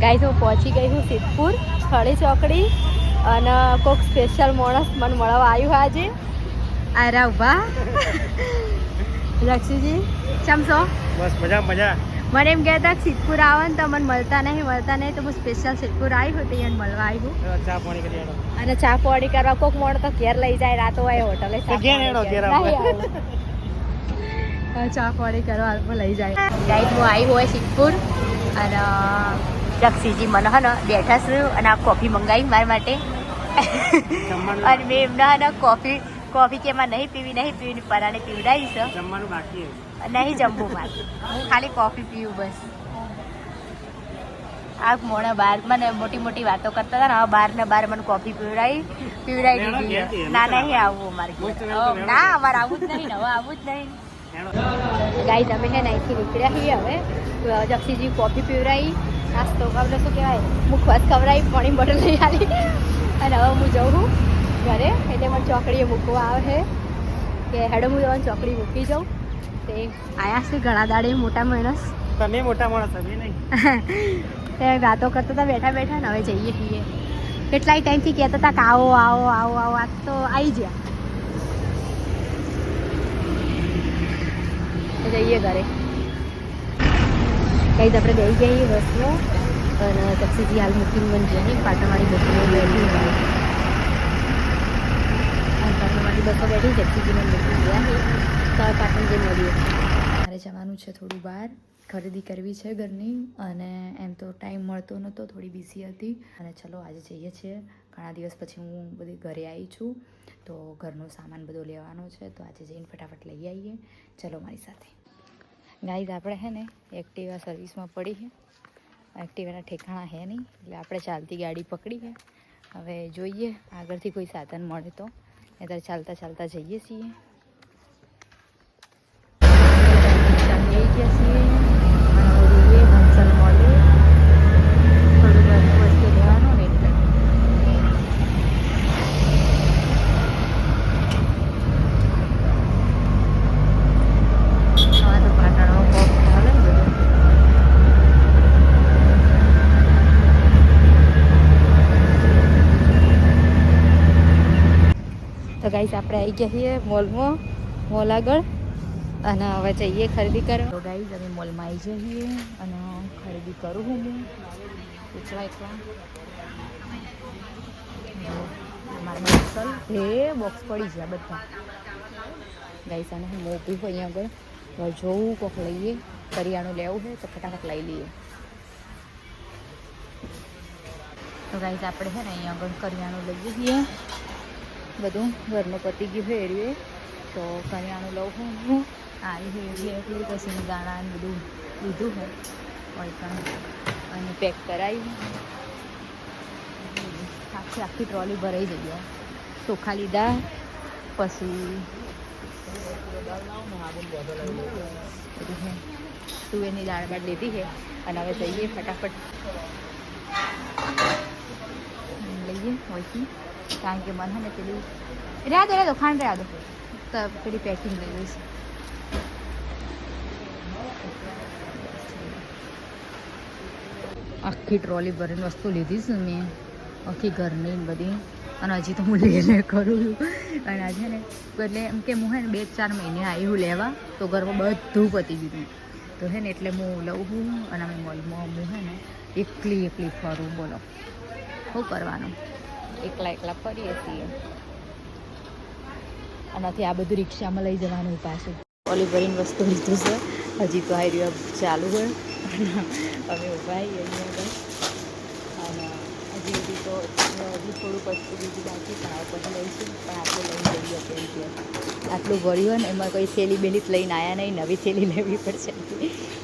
Guys હું પહોંચી ગઈ છું સિદ્ધપુર સ્થળી ચોકડી અને કોઈક સ્પેશિયલ માણસ મને મળવા આવ્યું આજે. આરા ઊભા લક્ષીજી ચમ છો? બસ મજા મજા. મને એમ કહેતા સિદ્ધપુર આવો ને તો મને મળતા નહીં મળતા નહીં તો હું સ્પેશિયલ સિદ્ધપુર આવી હોતી એને મળવા આવ્યું ચા પાણી કરી અને ચા પાણી કરવા કોક મોડ તો ઘેર લઈ જાય રાતો હોય હોટલે ઘેર ઘેર ચા પોડી કરવા હાલમાં લઈ જાય. ગાઈડ હું આવી હોય સિદ્ધપુર. અને લક્ષીજી મને હે ને બેઠા છું અને આ કોફી મંગાવી મારા માટે. અને મેં એમના કોફી કોફી કે એમાં નહીં પીવી નહીં પીવી પરાણે પીવડાવી છે. જમવાનું બાકી નહીં જમવું મારે. હું ખાલી કોફી પીવું બસ. આ મોડા બાર મને મોટી મોટી વાતો કરતા હતા ને હવે બાર ને બાર મને કોફી પીવડાવી પીવડાવી દીધી. ના નહીં આવવું અમારે ના અમારે આવું જ નહીં હવે આવું જ નહીં. હેડો. ગાઈ તમે છે ને અહીંથી નીકળ્યા છીએ હવે. જક્ષીજી કોફી પીવડાવી નાસ્તો આપણે શું કહેવાય મુખવાસ ખવડાવી પાણી બોટલ લઈ આવી અને હવે હું જઉં છું ઘરે એટલે મને ચોકડીએ મૂકવા આવે. છે કે હેડો હું તમને ચોકડી મૂકી જાઉં. તે આયા છે ઘણા દાડે મોટા માણસ. તમે મોટા માણસ અમે નહીં. તે વાતો કરતા હતા બેઠા બેઠા ને હવે જઈએ છીએ. કેટલાય ટાઈમથી કહેતા હતા કે આવો આવો આવો આવો આ તો આવી ગયા. જઈએ ઘરે. કઈ આપણે બેસી જઈએ બસમાં અને ટક્સીથી હાલ મૂકીને મને જઈએ પાટણવાળી બસમાં બેઠી પાટણવાળી બસમાં બેઠી ટક્સીજી મને મૂકી ગયા છે તો પાટણ જઈ મળીએ. મારે જવાનું છે થોડું બહાર. ખરીદી કરવી છે ઘરની અને એમ તો ટાઈમ મળતો નહોતો, થોડી બિઝી હતી. અને ચલો આજે જઈએ છીએ. ઘણા દિવસ પછી હું બધી ઘરે આવી છું. તો ઘરનો સામાન બધો લેવાનો છે. તો આજે જઈને ફટાફટ લઈ આવીએ. ચલો મારી સાથે. ગાઈઝ, આપણે હે ને એક્ટિવા સર્વિસમાં પડી છે. એક્ટિવાના ઠેકાણા હે નહીં, એટલે આપણે ચાલતી ગાડી પકડી છે. હવે જોઈએ, આગળથી કોઈ સાધન મળે તો. અત્યારે ચાલતા ચાલતા જઈએ છીએ. છીએ અને હવે જોઈએ હંસલ મળે થોડું ઘરનું વસ્તુ લેવાનું ને એટલે હવે તો પાટણમાં કોક ચાલે ને બધું તો ગાઈસ આપણે આવી ગયા છીએ મોલમાં મોલ આગળ અને હવે જઈએ ખરીદી કરવા. તો ગાઈસ અમે મોલમાં આવી જઈએ અને ખરીદી કરું હું હું. એકલા. એકલા જો, એ બોક્સ પડી ગયા બધા. ગાઈસ અને હું મોકલું હોય અહીંયા આગળ. જોવું કોક લઈએ. કરિયાણું લેવું હોય તો ફટાફટ લઈ લઈએ. તો ગાઈસ આપણે છે ને અહીંયા આગળ કરિયાણું લઈએ છીએ. બધું ઘરનું પતી ગયું એરીએ તો કરિયાણું લઉં છું હું. આવી હોય એવી એટલી પછી દાણા બધું લીધું હોય હોય પણ. અને પેક કરાવી આખી આખી ટ્રોલી ભરાઈ જઈ ચોખા લીધા, પછી તુવેરની દાળ બાળ લીધી છે. અને હવે જઈએ ફટાફટ. લઈએ હોયથી કારણ કે મને ને પેલી રહ્યા દો રહ્યા દો ખાંડ રહ્યા દો તો પેલી પેકિંગ લઈ લઈશ. આખી ટ્રોલી ભરીને વસ્તુ લીધી છે મેં. આખી ઘરની બધી. અને હજી તો હું લે લે કરું છું. અને આજે ને એટલે એમ કે હું હે ને બે ચાર મહિને આવી હું લેવા, તો ઘરમાં બધું પતી ગયું. તો હે ને એટલે હું લઉં છું અને અમે મોલમાં હું હે ને એકલી એકલી ફરું, બોલો. શું કરવાનું? એકલા એકલા ફરીએ છીએ. આનાથી આ બધું રિક્ષામાં લઈ જવાનું પાછું. ઓલી ભરીને વસ્તુ લીધું છે. હજી તો આવી રહ્યો ચાલુ હોય અમે આગળ અને હજી હજી તો હજી થોડું પછી બીજું બાકી પણ આ પછી લઈશું. પણ આટલું લઈને જઈએ કેમ કે આટલું ભર્યું હોય ને એમાં કોઈ થેલી બેલી લઈને આવ્યા નહીં. નવી થેલી લેવી પડશે.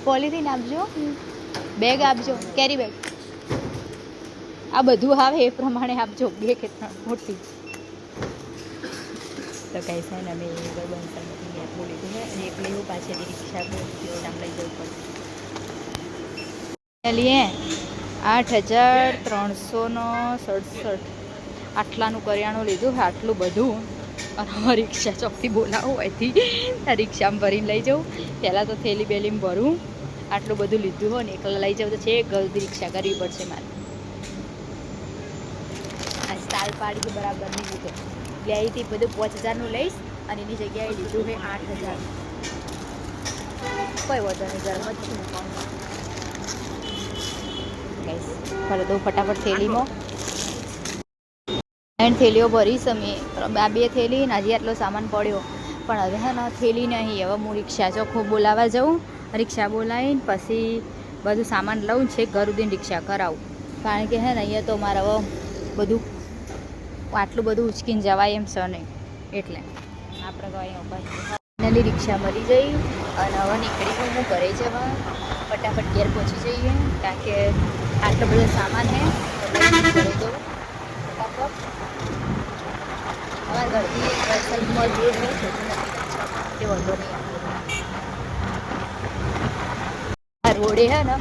પોલીથીન આપજો બેગ આપજો. Carry bag. આ બધું આવે એ પ્રમાણે આપજો બે કે ત્રણ મોટી. તો કઈ છે ને અમે ગરબન સંગઠનની આટલું લીધું છે. અને એક લેવું પાછળથી રિક્ષા પર લઈ જવું પડશે લઈએ આઠ હજાર ત્રણસો નો સડસઠ. આટલાનું કરિયાણું લીધું આટલું બધું. અને રિક્ષા ચોકથી બોલાવું અહીંથી રિક્ષામાં ભરીને લઈ જાઉં પહેલાં તો થેલી બેલીમાં ભરું. આટલું બધું લીધું હોય ને એકલા લઈ જાઉં તો છે ગલતી રિક્ષા કરવી પડશે મારે. માલ પાડી બરાબર નહીં લીધો એટલે અહીંથી બધું પાંચ હજારનું લઈશ અને એની જગ્યાએ લીધું છે આઠ હજાર. કોઈ વધુ નહીં, ઘરમાં છું. ગાઈસ દઉં ફટાફટ થેલીમાં થેલીઓ ભરીશ અમે આ બે થેલી ને હજી આટલો સામાન પડ્યો. પણ હવે હે ને, થેલી નહીં, હવે હું રિક્ષા ચોખ્ખું બોલાવવા જાઉં. રિક્ષા બોલાવીને પછી બધું સામાન લઉં છે ઘર સુધી રિક્ષા કરાવું. કારણ કે હે ને, અહીંયા તો મારા બધું આટલું બધું ઉચકીને જવાય એમ છે નહીં. એટલે આપણે તો અહીંયા ઊભા નલી રિક્ષા મળી જઈ અને હવે નીકળી ગયું હું ઘરે જવા ફટાફટ ઘેર પહોંચી જઈએ, કારણ કે આટલો બધો સામાન હે ઘરે ફટાફટ. અમારા ઘરથી વલસાડમાં દૂર નહીં. થતું રોડે હે ને,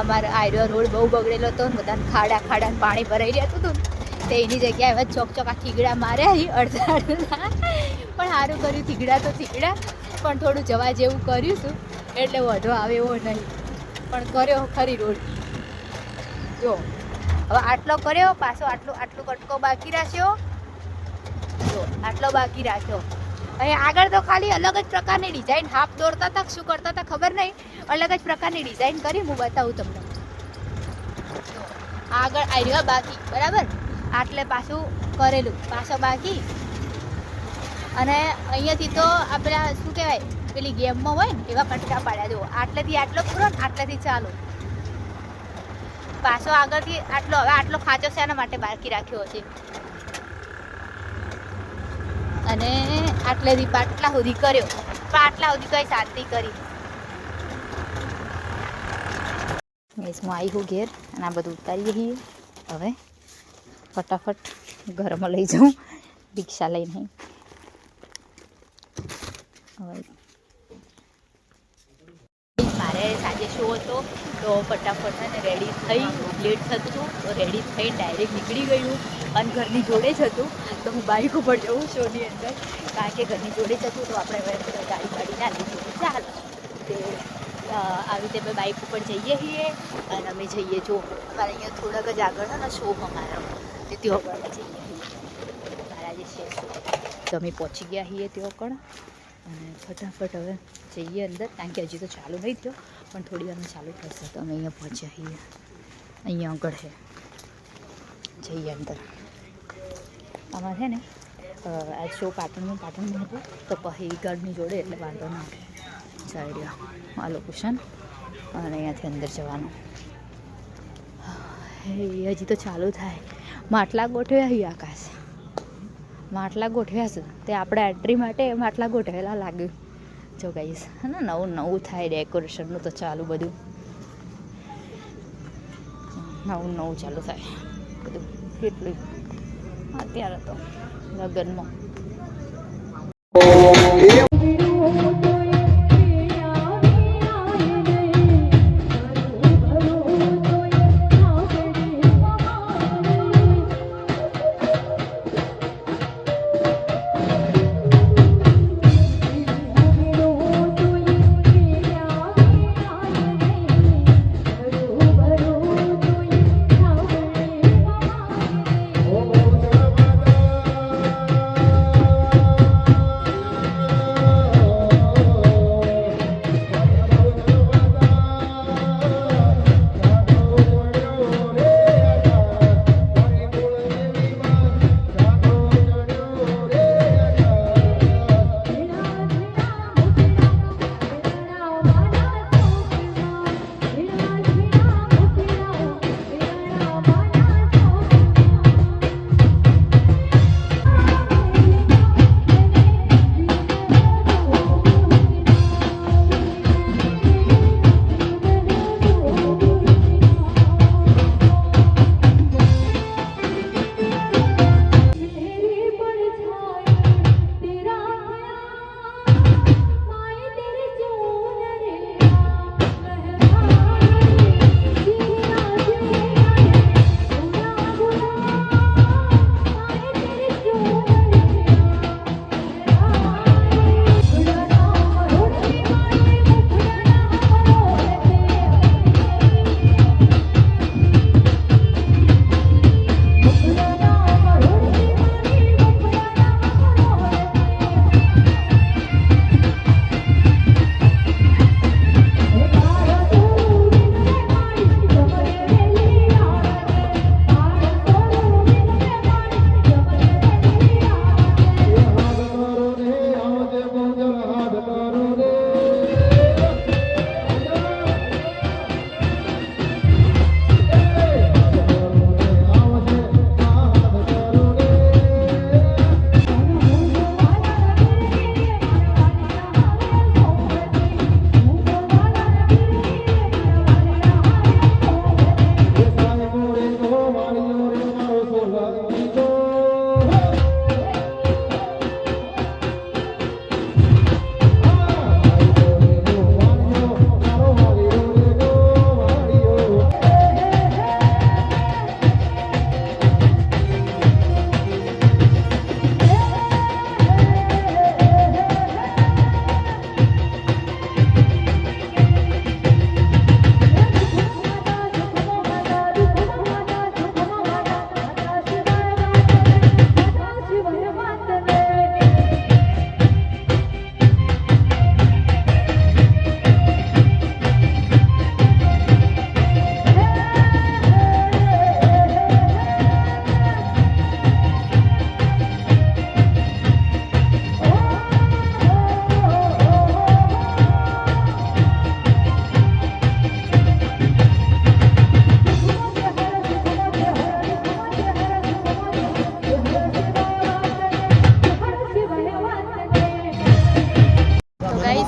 અમારો આયરો રોડ બહુ બગડેલો હતો બધાને ખાડા ખાડા પાણી ભરાઈ રહ્યા હતું તે એની જગ્યાએ હવે ચોક ચોક આ થીગડા માર્યા અડધા અડધા પણ સારું કર્યું, થીગડા તો થીગડા. પણ થોડું જવા જેવું કર્યું હતું એટલે વધુ આવે એવો નહીં. પણ કર્યો ખરી રોડ જો, હવે આટલો કર્યો, પાછો આટલો આટલો કટકો બાકી રાખ્યો. જો, આટલો બાકી રાખ્યો. અહીં આગળ તો ખાલી અલગ જ પ્રકારની ડિઝાઇન હાફ દોરતા હતા શું કરતા હતા ખબર નહીં. અલગ જ પ્રકારની ડિઝાઇન કરી, હું બતાવું તમને. આગળ આવ્યા બાકી, બરાબર? આટલે પાછું કરેલું, પાછો બાકી. અને અહીંયાથી તો આપણે શું કહેવાય, પેલી ગેમમાં હોય ને, એવા કટકા પાડ્યા. જુઓ, આટલેથી આટલો પૂરો ને આટલેથી ચાલુ. પાછો આગળથી આટલો, હવે આટલો ખાંચો છે એના માટે બાકી રાખ્યો છે. અને આટલેથી આટલા સુધી કર્યો. પણ આટલા સુધી કઈ શાંતિ કરી. હું આવી હું ઘેર અને આ બધું ઉતારીએ છીએ. હવે ફટાફટ ઘરમાં લઈ જાઉં. રિક્ષા લઈને મારે સાંજે શો હતો? તો ફટાફટ ને રેડી થઈ લેટ થતું તો રેડી થઈ ડાયરેક્ટ નીકળી ગયું. અને ઘરની જોડે જ હતું. તો હું બાઇક ઉપર જઉં શોની અંદર. કારણ કે ઘરની જોડે જ હતું, તો આપણે હવે ગાડી ગાડી ના લીધું ચાલો. તે આવી રીતે અમે બાઇક ઉપર જઈએ છીએ. અને અમે જઈએ જો, અમારે અહીંયા થોડાક જ આગળ છે ને શો અમારો. ત્યાં જઈએ છીએ મારા જે છે. તો અમે પહોંચી ગયા છીએ ત્યાં કણ અને ફટાફટ હવે જઈએ અંદર, કારણ કે હજી તો ચાલુ નહીં થયો, પણ થોડી વારમાં ચાલુ થશે. તો અમે અહીંયા પહોંચ્યા છીએ. અહીંયા આગળ છે. જઈએ અંદર. આમાં છે ને આ શો પાટણમાં પાટણમાં હતું. તો પછી ઘરની જોડે, એટલે વાંધો ના જાય રહ્યો. આ લોકેશન અને અહીંયાથી અંદર જવાનું. હજી તો ચાલુ થાય. માટલા ગોઠવ્યા હી આકાશ. માટલા ગોઠવ્યા છે. તે આપણે એન્ટ્રી માટે માટલા ગોઠવેલા લાગ્યું. જો ગાઈસ, હે ને, નવું નવું થાય ડેકોરેશનનું તો ચાલુ બધું. નવું નવું ચાલુ થાય. બધું કેટલું? અત્યારે તો લગ્નમાં.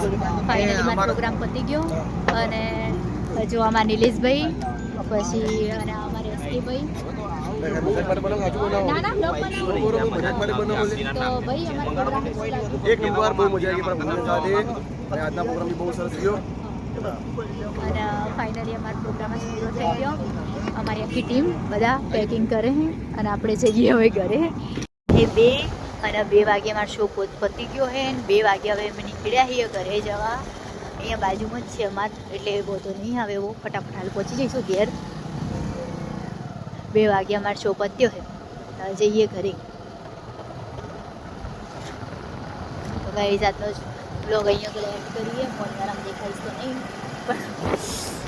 ફાઇનલી મારો પ્રોગ્રામ પતી ગયો અને હજુ આમાં નિલેશભાઈ પછી અને અમારે એસકેભાઈ? એક નંબર બહુ મજા આવી પણ સાથે અને આજના પ્રોગ્રામ બી બહુ સરસ ગયો અને ફાઇનલી અમારો પ્રોગ્રામ જ પૂરો થઈ ગયો. અમારી આખી ટીમ બધા પેકિંગ કરે છે અને આપણે જઈએ હવે ઘરે. એ બે અને બે વાગે અમારો શો પતી ગયો હે ને બે વાગે હવે અમે નીકળ્યા છીએ ઘરે જવા. અહીંયા બાજુમાં જ છે અમાર, એટલે બધો નહીં આવે એવો. ફટાફટ હાલ પહોંચી જઈશું ઘેર. બે વાગે અમારો શો પત્યો છે જઈએ ઘરે. તો કઈ જાતનો બ્લોગ અહીંયા એડ કરીએ. ફોન દ્વારા દેખાઈશ તો નહીં. પણ